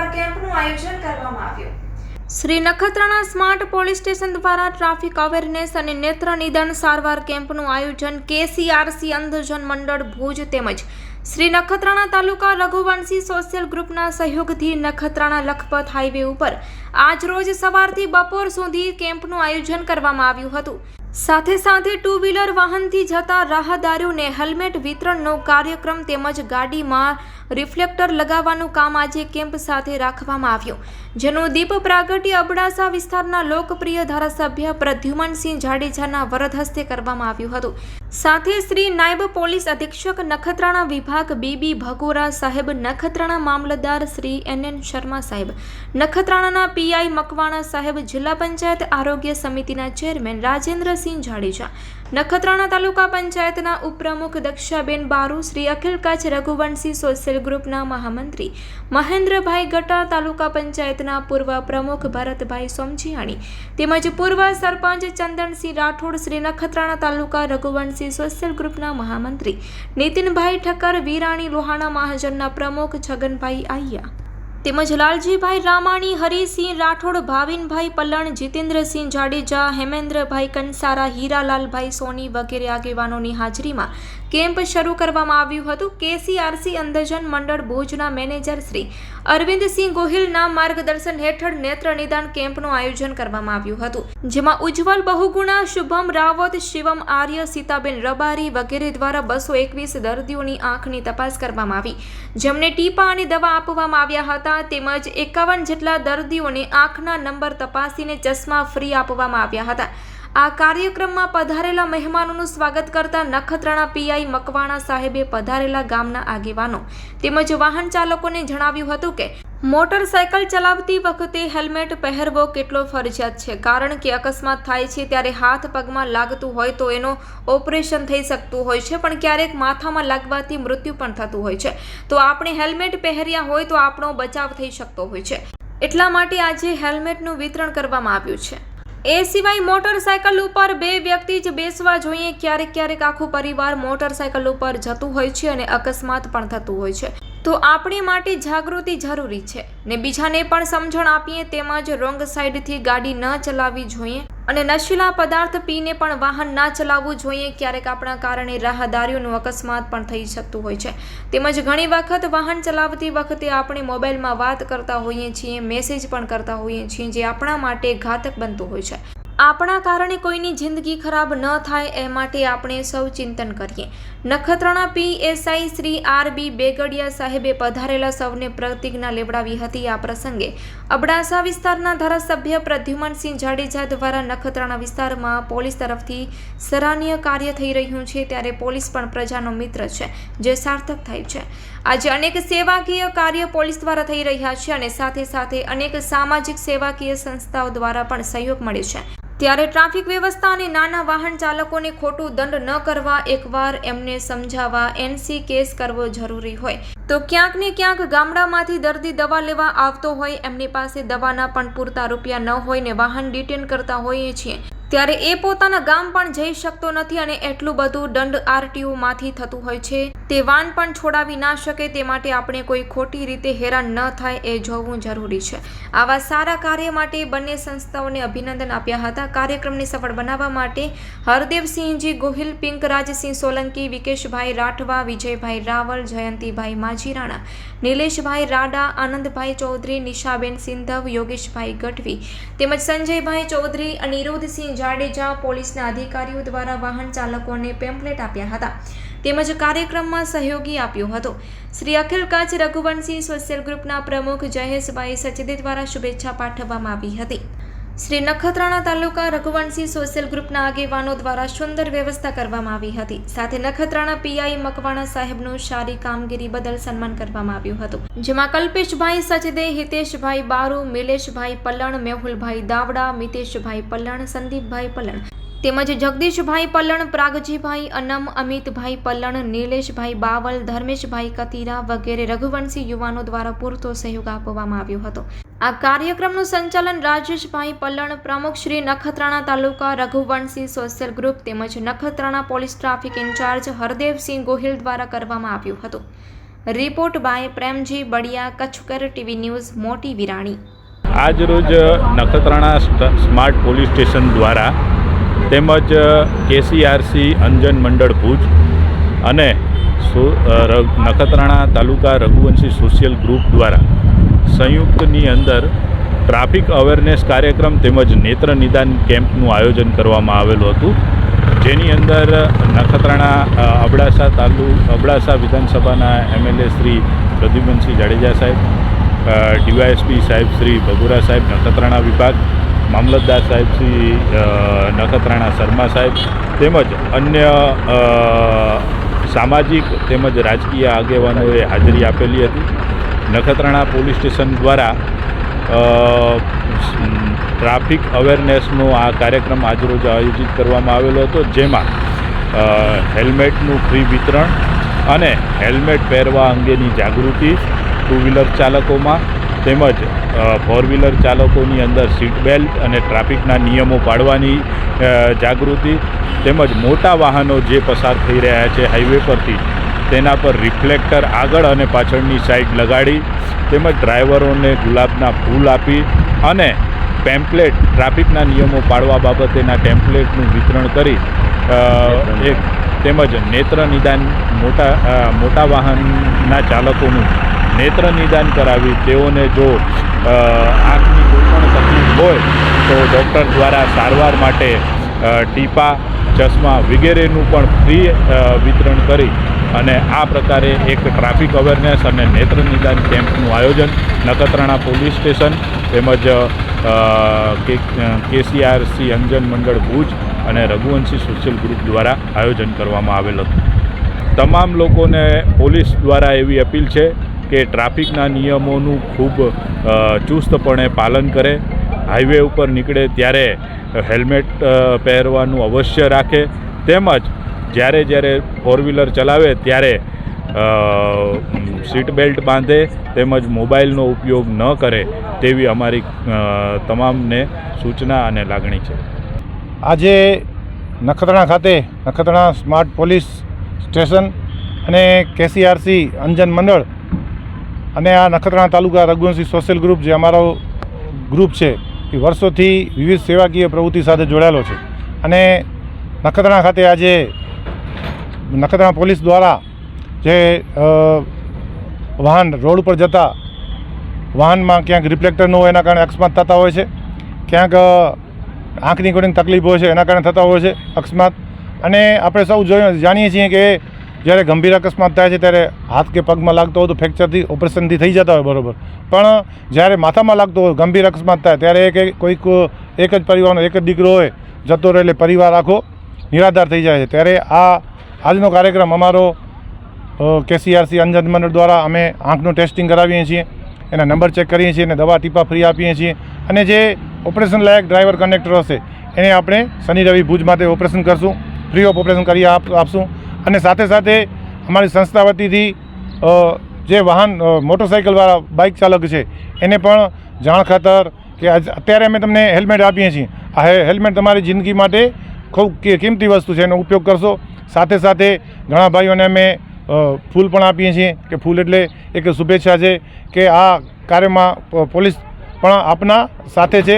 સારવાર કેમ્પનું આયોજન કરવામાં આવ્યું. Shri Nakhatrana smart police station દ્વારા ટ્રાફિક અવેરનેસ અને નેત્ર નિદાન સારવાર કેમ્પનું આયોજન કેસીઆરસી અંધજન મંડળ ભુજ તેમજ શ્રી નખત્રાણા તાલુકા રઘુવંશી સોશિયલ ગ્રુપના સહયોગથી નખત્રાણા લખપત હાઈવે ઉપર આજ રોજ સવારથી બપોર સુધી કેમ્પનું આયોજન કરવામાં આવ્યું હતું. સાથે સાથે ટુ વ્હીલર વાહનથી જતા રાહદારીઓને હેલ્મેટ વિતરણનો કાર્યક્રમ તેમજ ગાડીમાં રિફ્લેક્ટર લગાવવાનું કામ આજે કેમ્પ સાથે રાખવામાં આવ્યું. જેનું દીપ પ્રાગટ્ય અબડાસા વિસ્તારના લોકપ્રિય ધારાસભ્ય પ્રદ્યુમનસિંહ જાડેજાના વરદ હસ્તે કરવામાં આવ્યું હતું. સાથે શ્રી નાયબ પોલીસ અધિક્ષક નખત્રાણા વિભાગ બીબી ભગોરા સાહેબ, નખત્રાણા મામલતદાર શ્રી એન એન શર્મા સાહેબ, નખત્રાણાના પીઆઈ મકવાણા સાહેબ, જિલ્લા પંચાયત આરોગ્ય સમિતિના ચેરમેન રાજેન્દ્રસિંહ જાડેજા નખત્રાણા તાલુકા પંચાયતના ઉપપ્રમુખ દક્ષાબેન બારુ, શ્રી અખિલ કચ્છ રઘુવંશી સોશિયલ ગ્રુપના મહામંત્રી મહેન્દ્રભાઈ ગટા, તાલુકા પંચાયતના પૂર્વ પ્રમુખ ભરતભાઈ સોમજીયાણી તેમજ પૂર્વ સરપંચ ચંદનસિંહ રાઠોડ, શ્રી નખત્રાણા તાલુકા રઘુવંશી સોશિયલ ગ્રુપના મહામંત્રી નીતિનભાઈ ઠક્કર, વીરાણી લોહાણા મહાજનના પ્રમુખ છગનભાઈ આહિયા. તેમજ લાલજીભાઈ રામાણી, હરિસિંહ રાઠોડ, ભાવિનભાઈ પલણ જીતેન્દ્રસિંહ જાડેજા, હેમેન્દ્રભાઈ કંસારા, હીરાલાલભાઈ સોની વગેરે આગેવાનોની હાજરીમાં કેમ્પ શરૂ કરવામાં આવ્યું હતું. કેસીઆરસી અંધજન મંડળ ભુજના મેનેજર શ્રી અરવિંદસિંહ ગોહિલના માર્ગદર્શન હેઠળ નેત્ર નિદાન કેમ્પનું આયોજન કરવામાં આવ્યું હતું, જેમાં ઉજ્જવલ બહુગુણા શુભમ રાવત, શિવમ આર્ય, સીતાબેન રબારી વગેરે દ્વારા બસો એકવીસ દર્દીઓની આંખની તપાસ કરવામાં આવી. જેમને ટીપા અને દવા આપવામાં આવ્યા હતા. તેમજ એકાવન જેટલા દર્દીઓને આંખના નંબર તપાસીને ચશ્મા ફ્રી આપવામાં આવ્યા હતા. આ કાર્યક્રમમાં પધારેલા મહેમાનોનું સ્વાગત કરતા નખત્રાણા પીઆઈ મકવાણા સાહેબે પધારેલા ગામના આગેવાનો તેમજ વાહન ચાલકોને જણાવ્યું હતું કે મોટરસાયકલ ચલાવતી વખતે હેલ્મેટ પહેરવો કેટલો ફરજિયાત છે? કારણ કે અકસ્માત થાય છે ત્યારે હાથ પગમાં લાગતું હોય તો એનો ઓપરેશન થઈ શકતું હોય છે, પણ ક્યારેક માથામાં લાગવાથી મૃત્યુ પણ થતું હોય છે. તો આપણે હેલ્મેટ પહેર્યા હોય તો આપણો બચાવ થઈ શકતો હોય છે. એટલા માટે આજે હેલ્મેટનું વિતરણ કરવામાં આવ્યું છે. એ સિવાય મોટરસાયકલ ઉપર બે વ્યક્તિ જ બેસવા જોઈએ. ક્યારેક ક્યારેક આખું પરિવાર મોટરસાયકલ ઉપર જતું હોય છે અને અકસ્માત પણ થતું હોય છે. તો આપણી માટે જાગૃતિ જરૂરી છે. ને બીજાને પણ સમજણ આપીએ તેમજ રોંગ સાઈડથી ગાડી ન ચલાવવી જોઈએ અને નશીલા પદાર્થ પીને પણ વાહન ના ચલાવવું જોઈએ. ક્યારેક આપણા કારણે રાહદારીઓનું અકસ્માત પણ થઈ શકતું હોય છે. તેમજ ઘણી વખત વાહન ચલાવતી વખતે આપણે મોબાઈલમાં વાત કરતા હોઈએ છીએ, મેસેજ પણ કરતા હોઈએ છીએ, જે આપણા માટે ઘાતક બનતું હોય છે. આપણા કારણે કોઈની જિંદગી ખરાબ ન થાય એ માટે આપણે સૌ ચિંતન કરીએ. Nakhatrana PSI Shri R B Begadiya સાહેબે પધારેલા સૌને પ્રતિજ્ઞા લેવડાવી હતી આ પ્રસંગે. અબડાસા વિસ્તારના ધારાસભ્ય પ્રદ્યુમનસિંહ જાડેજા દ્વારા નખત્રાણા વિસ્તારમાં પોલીસ તરફથી સરાહનીય કાર્ય થઈ રહ્યું છે ત્યારે પોલીસ પણ પ્રજાનો મિત્ર છે, જે સાર્થક થાય છે. આજે અનેક સેવાકીય કાર્ય પોલીસ દ્વારા થઈ રહ્યા છે અને સાથે સાથે અનેક સામાજિક સેવાકીય સંસ્થાઓ દ્વારા પણ સહયોગ મળે છે. ત્યારે ટ્રાફિક વ્યવસ્થા અને નાના વાહન ચાલકોને ખોટું દંડ ન કરવા એકવાર એમને સમજાવવા એનસી કેસ કરવો જરૂરી હોય. તો ક્યાંક ને ક્યાંક ગામડામાંથી દર્દી દવા લેવા આવતો હોય, એમની પાસે દવાના પણ પૂરતા રૂપિયા ન હોય ને વાહન ડિટેન કરતા હોઈએ છીએ. ત્યારે એ પોતાના ગામ પણ જઈ શકતો નથી અને એટલું બધું દંડ આરટીઓમાંથી થતું હોય છે. તે વાન પણ છોડાવી ના શકે તે માટે આપણે કોઈ ખોટી રીતે હેરાન ન થાય એ જોવું જરૂરી છે. આવા સારા કાર્ય માટે બંને સંસ્થાઓને અભિનંદન આપ્યા હતા. કાર્યક્રમને સફળ બનાવવા માટે હરદેવસિંહજી ગોહિલ, પિંકરાજસિંહ સોલંકી, વિકેશભાઈ રાઠવા, વિજયભાઈ રાવલ, જયંતિભાઈ માજીરાણા, નિલેશભાઈ રાડા, આનંદભાઈ ચૌધરી, નિશાબેન સિંધવ, યોગેશભાઈ ગઢવી તેમજ સંજયભાઈ ચૌધરી, અનિરુદ્ધસિંહ જાડેજા પોલીસના અધિકારીઓ દ્વારા વાહન ચાલકોને પેમ્પલેટ આપ્યા હતા. તેમજ કાર્યક્રમમાં સહયોગી આપ્યો હતો. શ્રી અખિલ કચ્છ રઘુવંશી સોશિયલ ગ્રુપના પ્રમુખ જયેશભાઈ સચદે દ્વારા શુભેચ્છા પાઠવવામાં આવી હતી. શ્રી નખત્રાણા તાલુકા રઘુવંશી સોશિયલ ગ્રુપના આગેવાનો દ્વારા સુંદર વ્યવસ્થા કરવામાં આવી હતી. સાથે નખત્રાણા પીઆઈ મકવાણા સાહેબનું સારી કામગીરી બદલ સન્માન કરવામાં આવ્યું હતું. જેમાં કલ્પેશભાઈ સચદે, હિતેશભાઈ બારુ, મિલેશભાઈ પલણ, મેહુલભાઈ દાવડા, મિતેશભાઈ પલણ, સંદીપભાઈ પલ્લણ તેમજ જગદીશભાઈ પલ્લણ પ્રાગજીભાઈ અનમ, અમિતભાઈ પલ્લણ નિલેશભાઈ બાવલ, ધર્મેશભાઈ કતીરા વગેરે રઘુવંશી યુવાનો દ્વારા પૂરતો સહયોગ આપવામાં આવ્યો હતો. આ કાર્યક્રમનું સંચાલન રાજેશભાઈ પલ્લણ પ્રમુખ શ્રી નખત્રાણા તાલુકા રઘુવંશી સોશિયલ ગ્રુપ તેમજ Nakhatrana police traffic incharge Hardevsinh Gohil દ્વારા કરવામાં આવ્યું હતું. Report by Premji Badiya, Kutchkar TV news, Moti Virani. આજરોજ નખત્રાણા સ્માર્ટ પોલીસ સ્ટેશન દ્વારા તેમજ કેસીઆરસી અંજન મંડળ ભુજ અને નખત્રાણા તાલુકા રઘુવંશી સોશિયલ ગ્રુપ દ્વારા સંયુક્તની અંદર ટ્રાફિક અવેરનેસ કાર્યક્રમ તેમજ નેત્ર નિદાન કેમ્પનું આયોજન કરવામાં આવેલું હતું. જેની અંદર નખત્રાણા અબડાસા તાલુ, અબડાસા વિધાનસભાના એમએલએ શ્રી પ્રદ્યુમનસિંહ જાડેજા સાહેબ ડીવાયએસપી સાહેબ શ્રી ભગુરા સાહેબ, નખત્રાણા વિભાગ મામલતદાર સાહેબ શ્રી નખત્રાણા શર્મા સાહેબ તેમજ અન્ય સામાજિક તેમજ રાજકીય આગેવાનોએ હાજરી આપેલી હતી. નખત્રાણા પોલીસ સ્ટેશન દ્વારા ટ્રાફિક અવેરનેસનો આ કાર્યક્રમ આજરોજ આયોજિત કરવામાં આવેલો હતો, જેમાં હેલ્મેટનું ફ્રી વિતરણ અને હેલ્મેટ પહેરવા અંગેની જાગૃતિ, ટુ વ્હીલર ચાલકોમાં તેમજ ફોર વ્હીલર ચાલકોની અંદર સીટ બેલ્ટ અને ટ્રાફિકના નિયમો પાળવાની જાગૃતિ તેમજ મોટા વાહનો જે પસાર થઈ રહ્યા છે હાઈવે પરથી તેના પર રિફ્લેક્ટર આગળ અને પાછળની સાઈડ લગાડી તેમજ ડ્રાઈવરોને ગુલાબના ફૂલ આપી અને પેમ્પલેટ ટ્રાફિકના નિયમો પાળવા બાબતેના ટેમ્પલેટનું વિતરણ કરી એક તેમજ નેત્ર નિદાન મોટા મોટા વાહનના ચાલકોનું નેત્ર નિદાન કરાવી તેઓને જો આંખની કોઈ પણ તકલીફ હોય, તો ડૉક્ટર દ્વારા સારવાર માટે ટીપા, ચશ્મા વગેરેનું પણ ફ્રી વિતરણ કરી અને આ પ્રકારે એક ટ્રાફિક અવેરનેસ અને નેત્ર નિદાન કેમ્પનું આયોજન નખત્રાણા પોલીસ સ્ટેશન તેમજ કેસીઆરસી અંજન મંડળ ભુજ અને રઘુવંશી સોશિયલ ગ્રુપ દ્વારા આયોજન કરવામાં આવેલ હતું. તમામ લોકોને પોલીસ દ્વારા એવી અપીલ છે કે ટ્રાફિકના નિયમોનું ખૂબ ચુસ્તપણે પાલન કરે. હાઈવે ઉપર નીકળે ત્યારે હેલ્મેટ પહેરવાનું અવશ્ય રાખે. તેમજ જ્યારે જ્યારે ફોર વ્હીલર ચલાવે ત્યારે સીટ બેલ્ટ બાંધે તેમજ મોબાઈલનો ઉપયોગ ન કરે તેવી અમારી તમામને સૂચના અને લાગણી છે. આજે નખત્રાણા ખાતે નખત્રાણા સ્માર્ટ પોલીસ સ્ટેશન અને કેસીઆરસી અંજન મંડળ અને આ નખત્રાણા તાલુકા રઘુવંશી સોશિયલ ગ્રુપ જે અમારો ગ્રુપ છે, એ વર્ષોથી વિવિધ સેવાકીય પ્રવૃત્તિ સાથે જોડાયેલો છે. અને નખત્રાણા ખાતે આજે નખત્રાણા પોલીસ દ્વારા જે વાહન રોડ ઉપર જતા વાહનમાં ક્યાંક રિફ્લેક્ટર ન હોય એના કારણે અકસ્માત થતા હોય છે. ક્યાંક આંખની કોઈની તકલીફ હોય છે એના કારણે થતા હોય છે અકસ્માત. અને આપણે સૌ જાણીએ છીએ કે જ્યારે ગંભીર અકસ્માત થાય છે ત્યારે હાથ કે પગમાં લાગતો હોય તો ફ્રેક્ચરથી ઓપરેશનથી થઈ જતા હોય, બરાબર. પણ જ્યારે માથામાં લાગતો હોય, ગંભીર અકસ્માત થાય, ત્યારે એક કોઈક એક જ પરિવારનો એક જ દીકરો હોય, જતો રહે એટલે પરિવાર આખો નિરાધાર થઈ જાય છે. ત્યારે આ આજનો કાર્યક્રમ અમારો કેસીઆરસી અંજન મંડળ દ્વારા અમે આંખનું ટેસ્ટિંગ કરાવીએ છીએ, એના નંબર ચેક કરીએ છીએ અને દવા ટીપા ફ્રી આપીએ છીએ. અને જે ઓપરેશન લાયક ડ્રાઈવર કંડક્ટર હશે, એને આપણે શનિ રવિ ભુજ માટે ઓપરેશન કરશું, ફ્રી ઓફ ઓપરેશન કરી આપ આપશું. અને સાથે સાથે અમારી સંસ્થા વતીથી જે વાહન મોટરસાઇકલવાળા બાઇક ચાલક છે, એને પણ જાણ ખાતર કે અત્યારે અમે તમને હેલ્મેટ આપીએ છીએ. આ હેલ્મેટ તમારી જિંદગી માટે ખૂબ કિંમતી વસ્તુ છે, એનો ઉપયોગ કરશો. સાથે સાથે ઘણા ભાઈઓને અમે ફૂલ પણ આપીએ છીએ કે ફૂલ એટલે એક શુભેચ્છા છે કે આ કાર્યમાં પોલીસ પણ આપના સાથે છે.